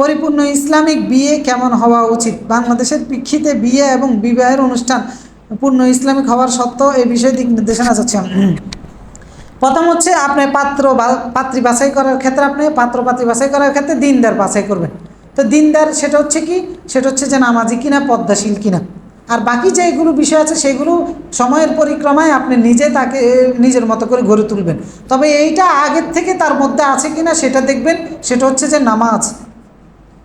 পরিপূর্ণ ইসলামিক বিয়ে কেমন হওয়া উচিত? বাংলাদেশের প্রেক্ষিতে বিয়ে এবং বিবাহের অনুষ্ঠান পূর্ণ ইসলামিক হওয়ার সত্ত্বেও এই বিষয়ে দিক নির্দেশনা চাচ্ছি আমি। প্রথম হচ্ছে, আপনি পাত্র পাত্রী বাছাই করার ক্ষেত্রে আপনি পাত্র পাত্রী বাছাই করার ক্ষেত্রে দিনদার বাছাই করবেন। তো দিনদার সেটা হচ্ছে কি? সেটা হচ্ছে যে নামাজি কিনা পদ্মাশীল কিনা। আর বাকি যেগুলো বিষয় আছে, সেগুলো সময়ের পরিক্রমায় আপনি নিজে তাকে নিজের মতো করে গড়ে তুলবেন। তবে এইটা আগের থেকে তার মধ্যে আছে কিনা সেটা দেখবেন। সেটা হচ্ছে যে নামাজ।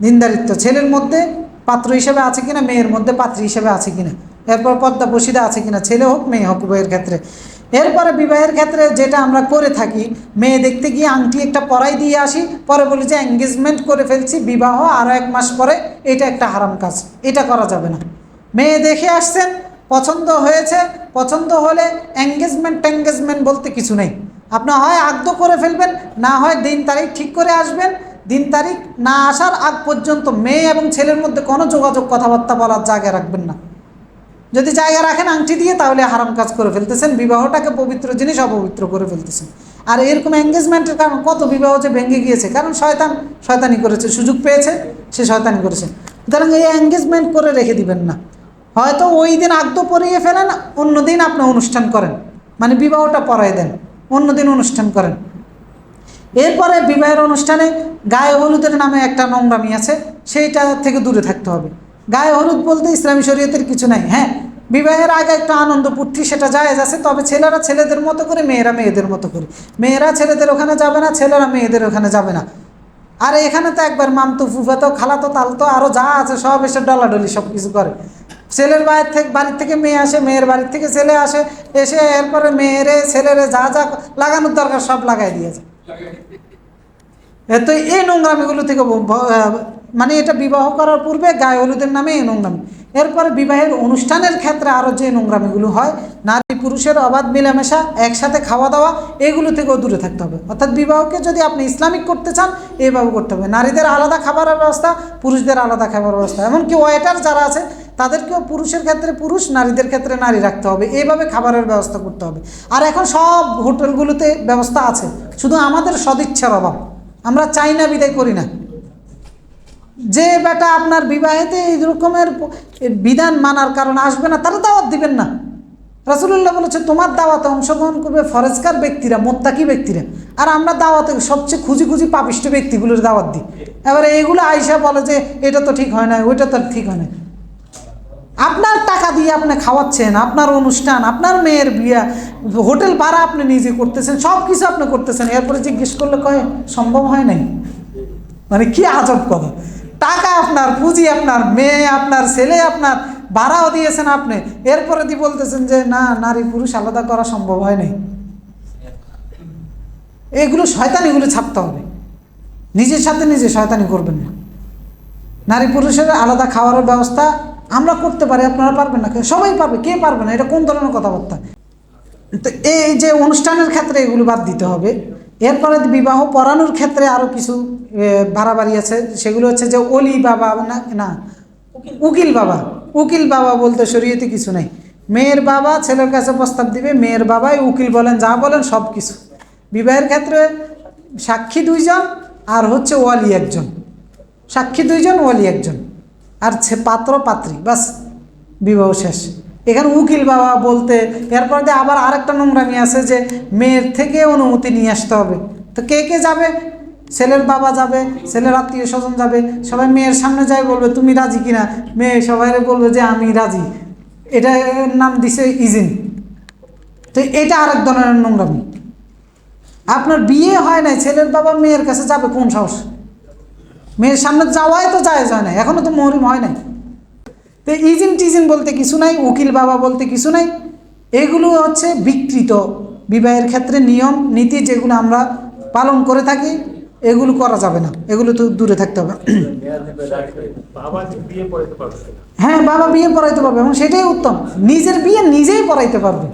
দিনদারিত্ব ছেলের মধ্যে পাত্র হিসেবে আছে কিনা, মেয়ের মধ্যে পাত্রী হিসেবে আছে কিনা, এরপর পদ্মা বসিদা আছে কিনা, ছেলে হোক, মেয়ে হোক, উভয়ের ক্ষেত্রে। এরপরে বিবাহের ক্ষেত্রে যেটা আমরা করে থাকি, মেয়ে দেখতে গিয়ে আংটি একটা পরাই দিয়ে আসি, পরে বলি যে এঙ্গেজমেন্ট করে ফেলছি, বিবাহ আরও এক মাস পরে এটা একটা হারাম কাজ, এটা করা যাবে না। মেয়ে দেখে আসছেন, পছন্দ হয়েছে, পছন্দ হলে এঙ্গেজমেন্ট টেঙ্গেজমেন্ট বলতে কিছু নেই। আপনার হয় আগ্ধ করে ফেলবেন, না হয় দিন তারিখ ঠিক করে আসবেন দিন তারিখ না আসার আগ পর্যন্ত মেয়ে এবং ছেলের মধ্যে কোনো যোগাযোগ কথাবার্তা বলার জায়গা রাখবেন না। যদি জায়গা রাখেন আংটি দিয়ে, তাহলে হারাম কাজ করে ফেলতেছেন। বিবাহটাকে পবিত্র জিনিস অপবিত্র করে ফেলতেছেন। আর এরকম এঙ্গেজমেন্টের কারণ কত বিবাহ যে ভেঙে গিয়েছে। কারণ শয়তান শয়তানি করেছে, সুযোগ পেয়েছে, সে শয়তানি করেছে। সুতরাং এই এঙ্গেজমেন্ট করে রেখে দিবেন না। হয়তো ওই দিন আগ্ধ পরিয়ে ফেলেন, অন্য দিন আপনি অনুষ্ঠান করেন। মানে বিবাহটা পরাই দেন, অন্য দিন অনুষ্ঠান করেন। এরপরে বিবাহের অনুষ্ঠানে গায়ে হলুদের নামে একটা নোংরামি আছে, সেইটা থেকে দূরে থাকতে হবে। গায়ে হলুদ বলতে ইসলামী শরীয়তের কিছু নাই হ্যাঁ? বিবাহের আগে একটা আনন্দ পুর্তি সেটা জায়েজ আছে, তবে ছেলেরা ছেলেদের মতো করে, মেয়েরা মেয়েদের মতো করে। মেয়েরা ছেলেদের ওখানে যাবে না, ছেলেরা মেয়েদের ওখানে যাবে না। আর এখানে তো একবার মামতো ফুফাতো খালাতো তালতো আরও যা আছে সব এসে ডলাডলি সব কিছু করে। ছেলের বাড়ির থেকে বাড়ির থেকে মেয়ে আসে, মেয়ের বাড়ির থেকে ছেলে আসে, এসে এরপরে মেয়েরে, ছেলেরে যা যা লাগানোর দরকার সব লাগাই দিয়েছে তো এই নোংরামিগুলো থেকে মানে এটা বিবাহ করার পূর্বে গায়ে হলুদের নামে এই নোংরামি। এরপরে বিবাহের অনুষ্ঠানের ক্ষেত্রে আরও যে নোংরামিগুলো হয়, নারী পুরুষের অবাধ মিলামেশা, একসাথে খাওয়া দাওয়া, এগুলো থেকেও দূরে থাকতে হবে। অর্থাৎ বিবাহকে যদি আপনি ইসলামিক করতে চান এইভাবে করতে হবে। নারীদের আলাদা খাবারের ব্যবস্থা, পুরুষদের আলাদা খাবারের ব্যবস্থা। এমনকি ওয়েটার যারা আছে, তাদেরকেও পুরুষের ক্ষেত্রে পুরুষ, নারীদের ক্ষেত্রে নারী রাখতে হবে। এইভাবে খাবারের ব্যবস্থা করতে হবে। আর এখন সব হোটেলগুলোতে ব্যবস্থা আছে। শুধু আমাদের সদিচ্ছার অভাব। আমরা চাই না বিদায় করি না। যে বেটা আপনার বিবাহেতে এই রকমের বিধান মানার কারণে আসবে না, তারা দাওয়াত দিবেন না। রাসুলুল্লাহ বলেছে, তোমার দাওয়াতে অংশগ্রহণ করবে ফরেজকার ব্যক্তিরা, মোত্তাকি ব্যক্তিরা। আর আমরা দাওয়াতে সবচেয়ে খুঁজি খুঁজি পাপিষ্ট ব্যক্তিগুলোর দাওয়াত দিই। এবারে এগুলো আইসা বলে যে, এটা তো ঠিক হয় না ওইটা তো ঠিক হয় না আপনার টাকা দিয়ে আপনি খাওয়াচ্ছেন, আপনার অনুষ্ঠান, আপনার মেয়ের বিয়া, হোটেল ভাড়া আপনি নিজে করতেছেন, সব কিছু আপনি করতেছেন, এরপরে জিজ্ঞেস করলে কয়, সম্ভব হয় নাই? মানে কি আজব কথা। টাকা আপনার, পুঁজি আপনার, মেয়ে আপনার, ছেলে আপনার, ভাড়াও দিয়েছেন আপনি, এরপরে দিয়ে বলতেছেন যে, না, নারী পুরুষ আলাদা করা সম্ভব হয় নাই। এগুলো শয়তানিগুলো ছাপতে হবে। নিজের সাথে নিজে শয়তানি করবেন না। নারী পুরুষের আলাদা খাওয়ার ব্যবস্থা আমরা করতে পারি, আপনারা পারবেন না, সবাই পারবে, কে পারবে না, এটা কোন ধরনের কথাবার্তা? তো এই যে অনুষ্ঠানের ক্ষেত্রে এগুলো বাদ দিতে হবে। এরপরে বিবাহ পড়ানোর ক্ষেত্রে আরও কিছু বাড়াবাড়ি আছে, সেগুলো হচ্ছে যে অলি বাবা, না না, উকিল বাবা উকিল বাবা বলতে শরীয়তে কিছু নাই। মেয়ের বাবা ছেলের কাছে প্রস্তাব দিবে, মেয়ের বাবাই উকিল বলেন, যা বলেন সব কিছু। বিবাহের ক্ষেত্রে সাক্ষী দুইজন আর হচ্ছে ওয়ালি একজন। সাক্ষী দুইজন, ওয়ালি একজন। আর ছে- পাত্র পাত্রী, বাস, বিবাহ শেষ। এখানে উকিল বাবা বলতে, এরপর দিয়ে আবার আরেকটা নোংরামি আছে যে মেয়ের থেকে অনুমতি নিয়ে আসতে হবে। তো কে কে যাবে? ছেলের বাবা যাবে, ছেলের আত্মীয় স্বজন যাবে, সবাই মেয়ের সামনে যাই বলবে, তুমি রাজি কিনা? মেয়ে সবাই বলবে যে, আমি রাজি। এটা নাম দিছে ইজিন। তো এটা আরেক ধরনের নোংরামি। আপনার বিয়ে হয় নাই, ছেলের বাবা মেয়ের কাছে যাবে, কোন সাহস? মেয়ের সামনে যাওয়াই তো যায় যায় না এখনও তো মহরিম হয় নাই। তো ইজিন টিজিন বলতে কিছু নাই, উকিল বাবা বলতে কিছু নাই। এগুলো হচ্ছে বিকৃত বিবাহের ক্ষেত্রে নিয়ম, নীতি যেগুলো আমরা পালন করে থাকি, এগুলো করা যাবে না, এগুলো তো দূরে থাকতে হবে। হ্যাঁ বাবা বিয়ে পড়াইতে পারবে এবং সেটাই উত্তম, নিজের বিয়ে নিজেই পড়াইতে পারবে।